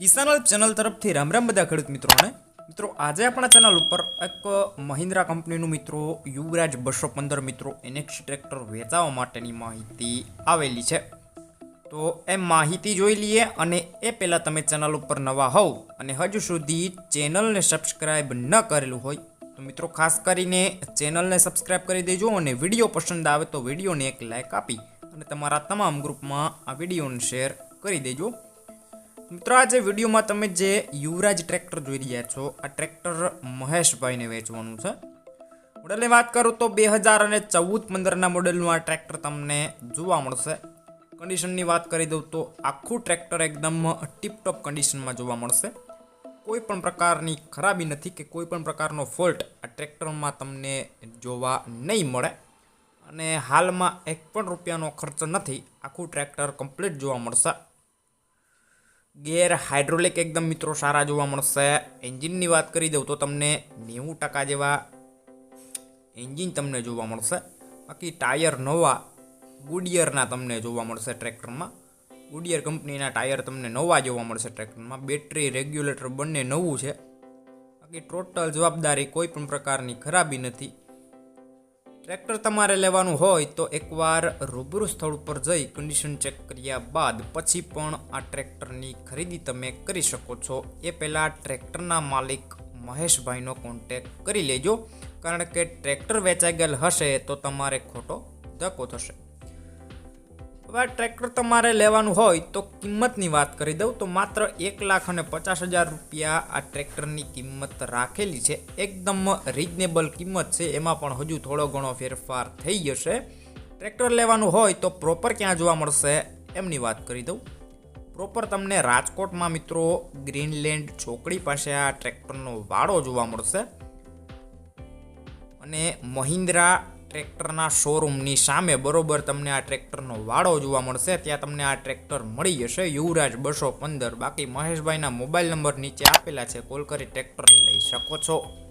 કિસાન channel તરફથી રામ રામ બધા ખેડૂત મિત્રોને. મિત્રો, આજે આપણા ચેનલ ઉપર એક મહિન્દ્રા કંપનીનું મિત્રો યુવરાજ બસો પંદર મિત્રો એનેક્સ ટ્રેક્ટર વેચાવા માટેની માહિતી આવેલી છે. તો એ માહિતી જોઈ લઈએ અને એ પહેલાં તમે ચેનલ ઉપર નવા હોવ અને હજુ સુધી ચેનલને સબસ્ક્રાઈબ ન કરેલું હોય, તો મિત્રો ખાસ કરીને ચેનલને સબસ્ક્રાઈબ કરી દેજો અને વીડિયો પસંદ આવે તો વિડીયોને એક લાઇક આપી અને તમારા તમામ ગ્રુપમાં આ વિડીયોને શેર કરી દેજો. મિત્રો, આજે વિડીયોમાં તમે જે યુવરાજ ટ્રેક્ટર જોઈ રહ્યા છો, આ ટ્રેક્ટર મહેશભાઈને વેચવાનું છે. મોડલની વાત કરું તો બે હજાર અને ચૌદ પંદરના મોડલનું આ ટ્રેક્ટર તમને જોવા મળશે. કન્ડિશનની વાત કરી દઉં તો આખું ટ્રેક્ટર એકદમ ટીપટોપ કન્ડિશનમાં જોવા મળશે. કોઈ પણ પ્રકારની ખરાબી નથી કે કોઈ પણ પ્રકારનો ફોલ્ટ આ ટ્રેક્ટરમાં તમને જોવા નહીં મળે. અને હાલમાં એક પણ રૂપિયાનો ખર્ચ નથી, આખું ટ્રેક્ટર કમ્પ્લીટ જોવા મળશે. ગેર હાઇડ્રોલિક એકદમ મિત્રો સારા જોવા મળશે. એન્જિનની વાત કરી દઉં તો તમને નેવું ટકા જેવા એન્જિન તમને જોવા મળશે. બાકી ટાયર નવા ગુડિયરના તમને જોવા મળશે ટ્રેક્ટરમાં. ગુડિયર કંપનીના ટાયર તમને નવા જોવા મળશે ટ્રેક્ટરમાં. બેટરી રેગ્યુલેટર બંને નવું છે. બાકી ટોટલ જવાબદારી કોઈ પણ પ્રકારની ખરાબી નથી. ટ્રેક્ટર તમારે લેવાનું હોય તો એકવાર રૂબરૂ સ્થળ ઉપર જઈ કન્ડિશન ચેક કર્યા બાદ પછી પણ આ ટ્રેક્ટરની ખરીદી તમે કરી શકો છો. એ પહેલાં ટ્રેક્ટરના માલિક મહેશભાઈનો કોન્ટેક કરી લેજો. કારણ કે ટ્રેક્ટર વેચાઈ ગયેલ હશે તો તમારે ખોટો ધક્કો થશે. હવે ટ્રેક્ટર તમારે લેવાનું હોય તો કિંમતની વાત કરી દઉં. તો માત્ર એક લાખ અને પચાસ હજાર રૂપિયા આ ટ્રેક્ટરની કિંમત રાખેલી છે. એકદમ રિઝનેબલ કિંમત છે. એમાં પણ હજુ થોડો ઘણો ફેરફાર થઈ જશે. ટ્રેક્ટર લેવાનું હોય તો પ્રોપર ક્યાં જોવા મળશે એમની વાત કરી દઉં. પ્રોપર તમને રાજકોટમાં મિત્રો ગ્રીનલેન્ડ ચોકડી પાસે આ ટ્રેક્ટરનો વાડો જોવા મળશે. અને મહિન્દ્રા ટ્રેક્ટરના શોરૂમની સામે બરોબર તમને આ ટ્રેક્ટરનો વાડો જોવા મળશે. ત્યાં તમને આ ટ્રેક્ટર મળી જશે. યુવરાજ બસો પંદર. બાકી મહેશભાઈના મોબાઈલ નંબર નીચે આપેલા છે. કોલ કરી ટ્રેક્ટર લઈ શકો છો.